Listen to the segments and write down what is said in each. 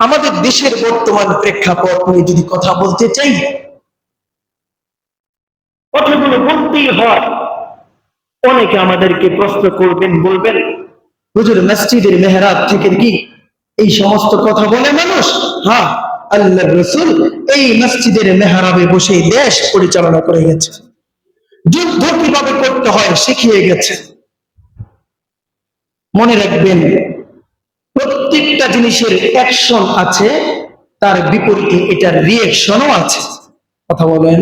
আমাদের দেশের বর্তমান প্রেক্ষাপট নিয়ে যদি কথা বলতে চাই কথাগুলো বলতেই হয়। অনেকে আমাদেরকে প্রশ্ন করবেন বলবেন হুজুর মসজিদের মেহরাব থেকে কি এই সমস্ত কথা বলে মানুষ? হ্যাঁ আল্লাহ রসুল এই মসজিদের মেহরাবে বসে দেশ পরিচালনা করে গেছে। যুদ্ধ কীভাবে করতে হয় শিখিয়ে গেছে। মনে রাখবেন প্রত্যেকটা জিনিসের অ্যাকশন আছে, তার বিপরীতে এটার রিয়েকশনও আছে। কথা বলেন।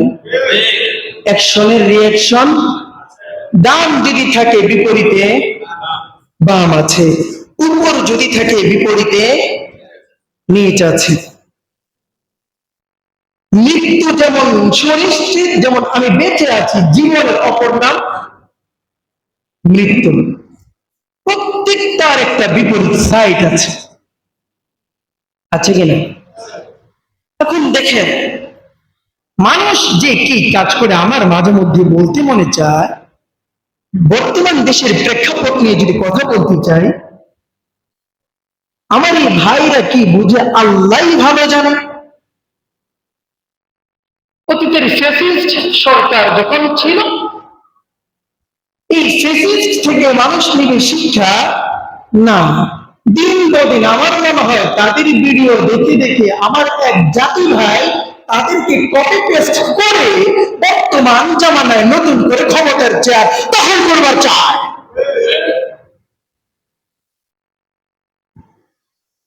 অ্যাকশনের রিয়েকশন ডান যদি থাকে বিপরীতে, বাম আছে। উপর যদি থাকে বিপরীতে, নিচ আছে। মৃত্যু যেমন সুনিশ্চিত, যেমন আমি বেঁচে আছি, জীবনের অপর নাম মৃত্যু। প্রত্যেকটার একটা বিপরীত সাইড আছে। আছে কিনা এখন দেখেন, মানুষ যে কি কাজ করে, আমার মাঝে মধ্যে বলতে মনে চায়, বর্তমান দেশের প্রেক্ষাপট নিয়ে যদি কথা বলতে চাই, আমার এই ভাইরা কি বুঝে আল্লাহ ভালো জানে? অতীতের ফ্যাসিস্ট সরকার যখন ছিল এই ফেসিস্ট থেকে মানুষ নিবে শিক্ষা? না। দিন বদিন আমার মনে হয়? তাদের ভিডিও দেখে দেখে আমার এক জাতি ভাই তাদেরকে কপি পেস্ট করে বর্তমান জামানায় নতুন করে ক্ষমতার চেয়ার দখল করবার চায়।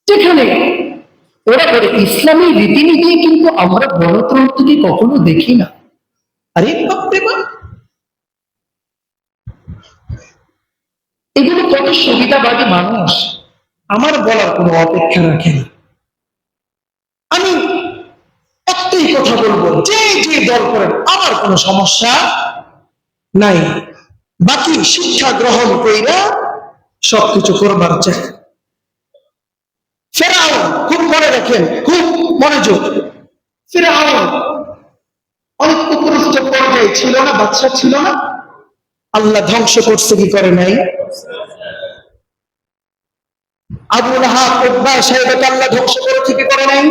যেখানে ওরা করে ইসলামী রীতিনীতি কিন্তু আমরা গণতন্ত্রকে কখনো দেখি না। আরে এগুলো কত সুবিধাবাদী মানুষ? আমার বলার কোনো অপেক্ষা রাখে না। আমি একটাই কথা বলব, যে যে দল করেন, আমার কোনো সমস্যা নাই। বাকি শিক্ষা গ্রহণ কইরা সবকিছু করবার চাই। ফেরাও খুব মনে রাখেন, খুব মনোযোগ। ফেরাও অনেক উপরস্থ পর্যায়ে ছিল না বাচ্চা ছিল না? আল্লাহ ধ্বংস করছে কি করে নাই? আবু লাহাব উদ্বা সাহেবকে আল্লাহ ধ্বংস করেছে কি করে নাই।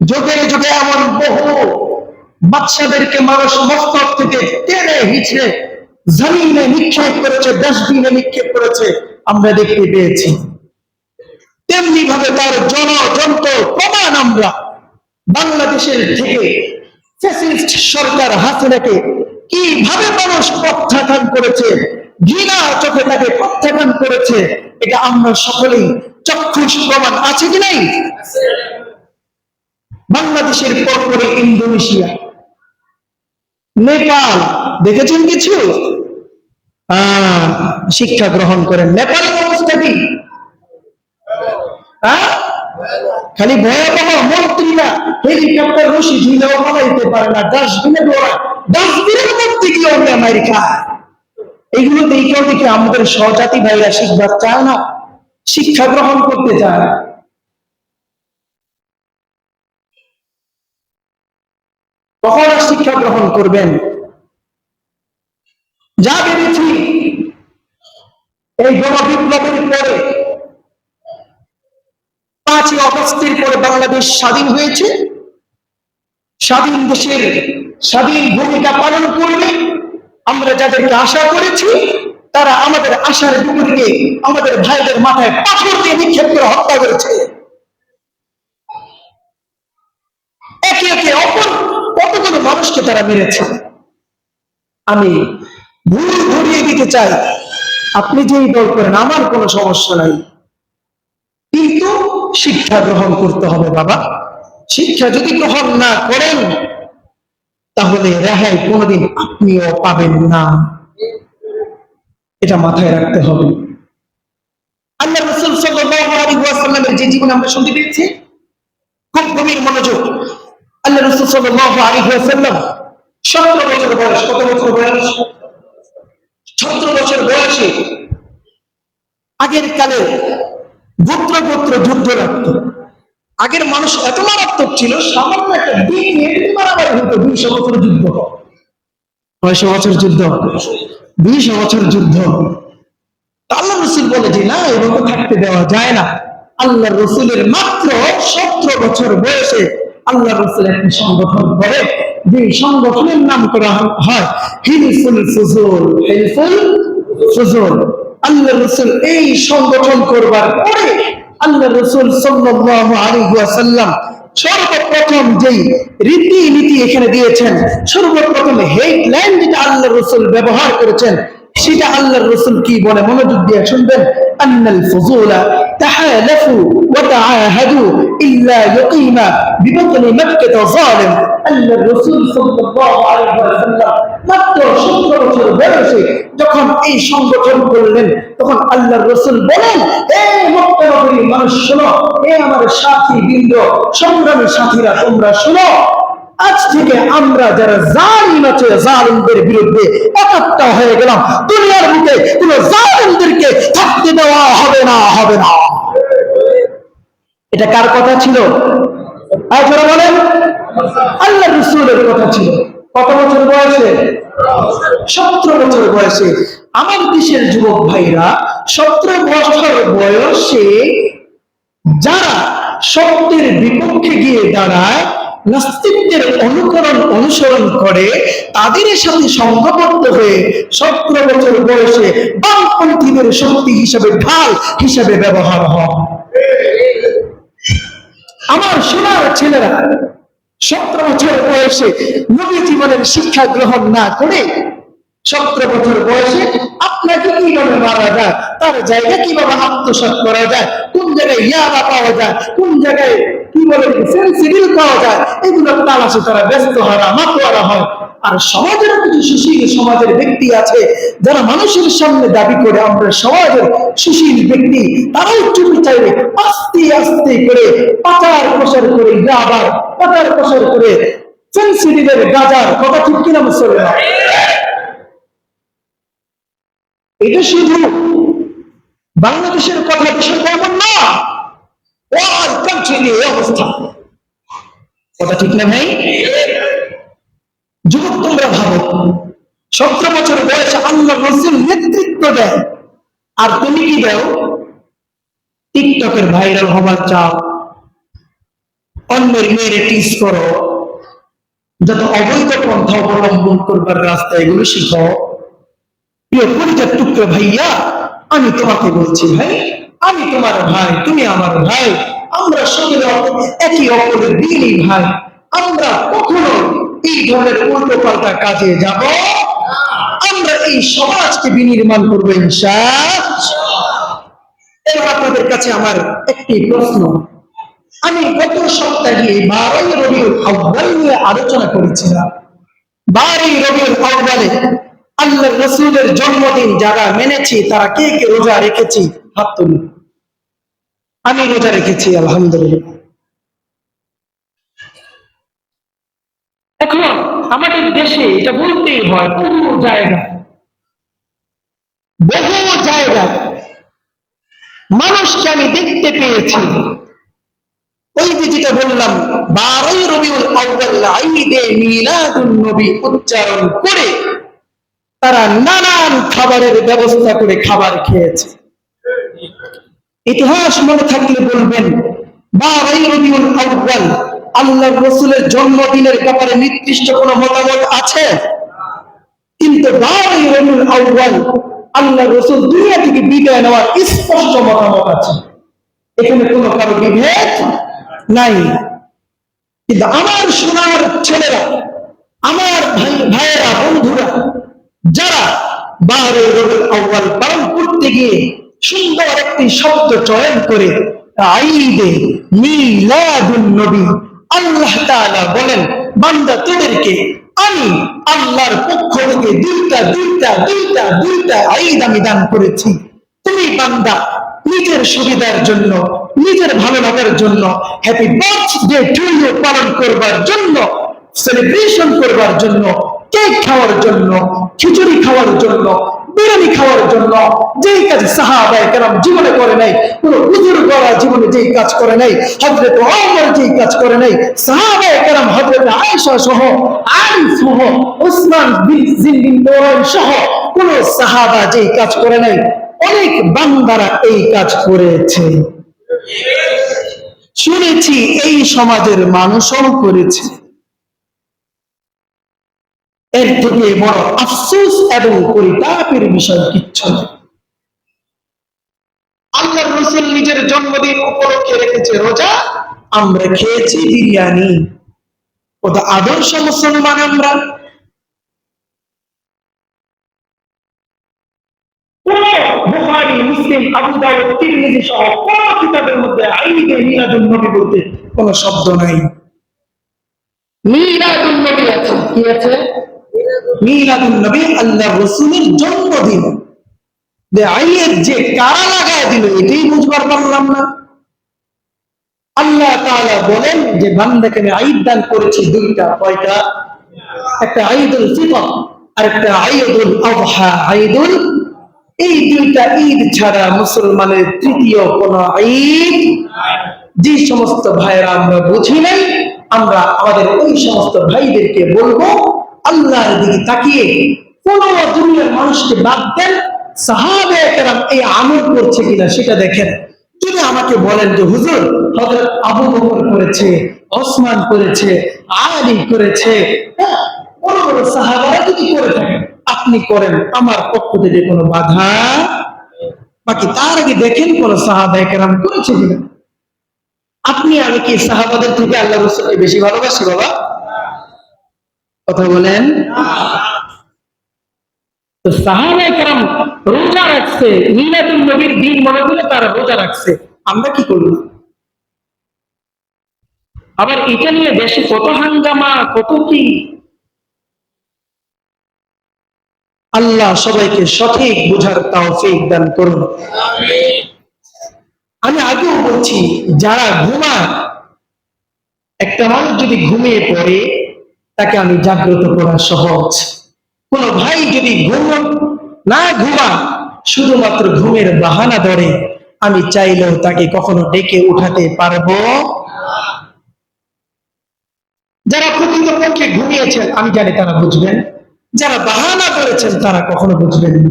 যুগে যুগে এমন বহু বাচ্চাদেরকে মানুষ মস্তক থেকে টেনে হিচড়ে জমিনে নিক্ষেপ করেছে, ডাস্টবিনে নিক্ষেপ করেছে, আমরা দেখতে পেয়েছি। তেমনি ভাবে তার জনযন্ত্র প্রমাণ আমরা বাংলাদেশের থেকে সরকার হাসিনাকে কীভাবে মানুষ প্রত্যাখ্যান করেছে? ঘৃণা চোখে তাকে প্রত্যাখ্যান করেছে। এটা আমরা সকলেই চক্ষুষ প্রমাণ আছে কি নাই? বাংলাদেশের পরপরে ইন্দোনেশিয়া। নেপাল, দেখেছেন কিছু? শিক্ষা গ্রহণ করেন নেপালের অবস্থা কি? হ্যাঁ? খালি ভয়াবহ মন্ত্রীরা হেলিকপ্টার রশি ঝুলেও পালাইতে পারে না, ডাস্টবিনে দৌড়ায় ডাস্টবিনের মধ্যে গিয়ে ওরা আমেরিকা? এগুলো দেখেও দেখে আমাদের স্বজাতি ভাইরা শিখবার চায় না, শিক্ষা গ্রহণ করতে চায় না। কখন শিক্ষা গ্রহণ করবেন? যা ভেবেছি, এই গণবিপ্লবের পরে পাঁচই অগস্টের পরে বাংলাদেশ স্বাধীন হয়েছে। স্বাধীন দেশের স্বাধীন ভূমিকা পালন করবে। আমরা যাদেরকে আশা করেছি, তারা আমাদের আশার বিপরীতে আমাদের ভাইদের মাথায় পাথর দিয়ে নিক্ষেপ করে হত্যা করেছে। একে একে অপর কতগুলো মানুষকে তারা মেরেছে? আমি ভুল ঘুরিয়ে দিতে চাই। আপনি যেই দল করেন, আমার কোনো সমস্যা নাই। কিন্তু শিক্ষা গ্রহণ করতে হবে বাবা। শিক্ষা যদি গ্রহণ না করেন, তাহলে রেহাই কোনোদিন আপনিও পাবেন না। এটা মাথায় রাখতে হবে। আল্লাহ রসুল যে জীবন আমরা শুনতে পেয়েছি, খুব গভীর মনোযোগ। আল্লাহ রসুল ওয়াসাল্লাম 17 বছর বয়স, কত বছর বয়স? 17 বছর বয়সে আগের কালে গোত্র গোত্র যুদ্ধ রাখত আগের মানুষ এত মারাত্মক ছিল, সামান্য একটা দিন নিয়ে মারামারি হতো, দুইশো বছর যুদ্ধ কয়শো বছর যুদ্ধ দুইশো বছর যুদ্ধ আল্লাহ রসুল বলে যে, না, এভাবে থাকতে দেওয়া যায় না। আল্লাহ রসুলের মাত্র সতেরো বছর বয়সে আল্লাহ রসুল একটি সংগঠন করে। যে সংগঠনের নাম করা হয় হিলফুল ফুজুল হিলফুল ফুজুল আল্লাহ রসুল এই সংগঠন করবার পরে আল্লাহ রসুল সাল্লাল্লাহু আলাইহি ওয়াসাল্লাম সর্বপ্রথম যেই রীতি নীতি এখানে দিয়েছেন, সর্বপ্রথম হেডলাইন যেটা আল্লাহ রসুল ব্যবহার করেছেন, সেটা আল্লাহর রসুল কি বলে মনোযোগ দিয়ে শুনবেন? আন্নাল ফুজুলা ওয়া তাআহাদু ইল্লা ইয়াকিমা বিবতনি মাক্কাহ যালিম। আল্লাহর রসুল মাত্র 17 বছর বয়সে যখন এই সংগঠন করলেন, তখন আল্লাহর রসুল বলেন মানুষ শোনো, এ আমার সাথী বৃন্দ সংগ্রামী সাথীরা, তোমরা শোনো। আজ থেকে আমরা যারা জালিম আছে জালিমদের বিরুদ্ধে একাত্তা হয়ে গেলাম। দুনিয়ার বুকে কোন জালিমদেরকে থাকতে দেওয়া হবে না হবে না। এটা কার কথা ছিল? আপনারা বলেন আল্লাহ রসুলের কথা ছিল। কত বছর বয়সে? সতেরো বছর বয়সে। আমার দেশের যুবক ভাইরা, সতেরো বছর বয়সে যারা সত্যের বিপক্ষে গিয়ে দাঁড়ায় নাস্তিকদের অনুকরণ অনুসরণ করে, তাদের সাথে সংঘবদ্ধ হয়ে সতেরো বছর বয়সে বামপন্থীদের শক্তি হিসাবে ঢাল হিসাবে ব্যবহার হয়। আমার সোনার ছেলেরা সতেরো বছর বয়সে নবী জীবনের শিক্ষা গ্রহণ না করে সতেরো বছর বয়সে আপনাকে কীভাবে মারা যায়? তার জায়গা কীভাবে আত্মসাত করা যায়? কোন জায়গায় ইয়াবা পাওয়া যায়? কোন জায়গায় কি বলে সেন্সিটিভ পাওয়া যায়? এগুলো তালাশে তারা ব্যস্ত না মাতোয়ারা হয়। আর সমাজের কিছু সুশীল সমাজের ব্যক্তি আছে, যারা মানুষের সামনে দাবি করে আমরা সমাজের সুশীল ব্যক্তি তারাই চুপি চাইবে আস্তে আস্তে করে পাচার প্রসার করে ইয়াবার, পাচার প্রসার করে সেন্সিটিভের গাজার, কথা ঠিক কিনা মুসলমান? এটা শুধু বাংলাদেশের কথা বিষয়টা এমন না। এই অবস্থা। কথা ঠিক না ভাই? যুবক তোমরা ভাবো, সতেরো বছর বয়সে আল্লাহ নেতৃত্ব দেয়। আর তুমি কি দাও? টিকটকের ভাইরাল হবার চাও অন্যের মেয়েরে টিস করো। যত অবৈধ পন্থা অবলম্বন করবার রাস্তা এগুলো শিখো। টুকরো ভাইয়া, আমি তোমাকে বলছি ভাই, আমি তোমার ভাই, তুমি আমার ভাই, আমরা সকলে একই অপরের দিনই ভাই। আমরা কখনো এই ধরনের উল্টো পাল্টা কাজে যাব আমরা এই সমাজকে বিনির্মাণ করব ইনশা এবার আপনাদের কাছে আমার একটি প্রশ্ন। আমি গত সপ্তাহে বারোই রবিউল আউ্বাল নিয়ে আলোচনা করেছিলাম। বারোই রবিউল আউ্বালে আল্লাহ রসুলের জন্মদিন যারা মেনেছি, তারা কে কে রোজা রেখেছি? হাত তুলুন। আমি রোজা রেখেছি, আলহামদুলিল্লাহ। এখন আমাদের দেশে এটা বলতেই হয়, বহু জায়গা। বহু জায়গা। মানুষকে আমি দেখতে পেয়েছি। ওই যে যেটা বললাম, বারোই রবিউল আউ্বাল ঈদে মিলাদুন নবী উচ্চারণ করে তারা নানান খাবারের ব্যবস্থা করে খাবার খেয়েছে। ইতিহাস মনে থাকলে বলবেন আল্লাহ রসুলের জন্মদিনের ব্যাপারে নির্দিষ্ট কোনো মতামত আছে? কিন্তু আল্লাহ রসুল দুনিয়া থেকে বিদায় নেওয়ার স্পষ্ট মতামত আছে। এখানে কোনো কারও বিভেদ নাই। কিন্তু আমার সোনার ছেলেরা, আমার ভাই ভাইয়েরা, বন্ধুরা যারা বাহারে আউ্বাল পালন করতে গিয়ে সুন্দর একটি শব্দ চয়ন করে আইদে মিলাদুন নবী আল্লাহ তাআলা বলেন, বান্দা, তোদেরকে আমি আল্লাহর পক্ষ থেকে দুইটা দুইটা দুইটা দুইটা ঈদ আমি দান করেছি। তুমি বান্দা, নিজের সুবিধার জন্য, নিজের ভালো লাগার জন্য হ্যাপি বার্থডে টু ইউ পালন করবার জন্য সেলিব্রেশন করবার জন্য কেক খাওয়ার জন্য, খিচুড়ি খাওয়ার জন্য, বিরিয়ানি খাওয়ার জন্য, যেই কাজ সাহাবায়ে কেরাম জীবনে করে নাই, কোন বুজুর্গরা জীবনে যেই কাজ করে নাই, হযরত ওমর যেই কাজ করে নাই, সাহাবায়ে কেরাম হযরত আয়েশা সহ, আলী সহ, উসমান বিন জিন বিন সহ, কোন সাহাবা যেই কাজ করে নাই, অনেক বান্দারা এই কাজ করেছে। শুনেছি এই সমাজের মানুষও করেছে। এর থেকে বড় আফসোস এবং পরিতাপের বিষয় কিচ্ছু আল্লাহ রসুল নিজের জন্মদিন উপলক্ষে রেখেছে রোজা আমরা খেয়েছি বিরিয়ানি। কত আদর্শ মুসলমান আমরা। কোন মুসলিম আবু দাউদ তিরমিজি সহ কোন কিতাবের মধ্যে আইনে মিলাদুন নবী বলতে কোন শব্দ নাই। মিলাদুন নবী আছে। কি আছে? নবী আল্লাহ রাসূলের জন্মদিন। যে কারা লাগায় দিল, এটাই বুঝবার পারলাম না। আল্লাহ তাআলা বলেন যে, বান্দাকে আমি ঈদ দান করেছি দুইটা, কয়টা? একটা ঈদুল ফিতর, আর একটা আযহা ঈদুল, এই দুইটা ঈদ ছাড়া মুসলমানের তৃতীয় কোন ঈদ, যে সমস্ত ভাইয়েরা আমরা বুঝি আমরা আমাদের ওই সমস্ত ভাইদেরকে বলব আল্লাহর দিকে তাকিয়ে কোন দুনিয়ার মানুষকে বাদ দেন সাহাবে এই আমল করছে কিনা সেটা দেখেন। যদি আমাকে বলেন যে হুজুর হযরত আবু বকর করেছে ওসমান করেছে আলী করেছে হ্যাঁ, বড় বড় সাহাবারা যদি করে থাকেন আপনি করেন আমার পক্ষ থেকে কোনো বাধা বাকি তার আগে দেখেন কোন সাহাবা একরাম করেছে কিনা। আপনি আমি কি সাহাবাদের থেকে আল্লাহ বেশি ভালোবাসি বাবা? কথা বলেন। তো সাহাবা একরাম রোজা রাখছে মিলাদুল নবীর দিন মনে করে তারা রোজা রাখছে। আমরা কি করলাম আবার এটা নিয়ে দেশে কত হাঙ্গামা কত কি? আল্লাহ সবাইকে সঠিক বুঝার তৌফিক দান করুন। আমি আগেও বলছি যারা ঘুমা একটা মানুষ যদি ঘুমিয়ে পড়ে তাকে আমি জাগ্রত করা সহজ। কোন ভাই যদি ঘুম না ঘুমা শুধুমাত্র ঘুমের বাহানা ধরে, আমি চাইলেও তাকে কখনো ডেকে উঠাতে পারব যারা প্রকৃতপক্ষে ঘুমিয়েছেন, আমি জানি তারা বুঝবেন। যারা বাহানা করেছেন, তারা কখনো বুঝবেন না।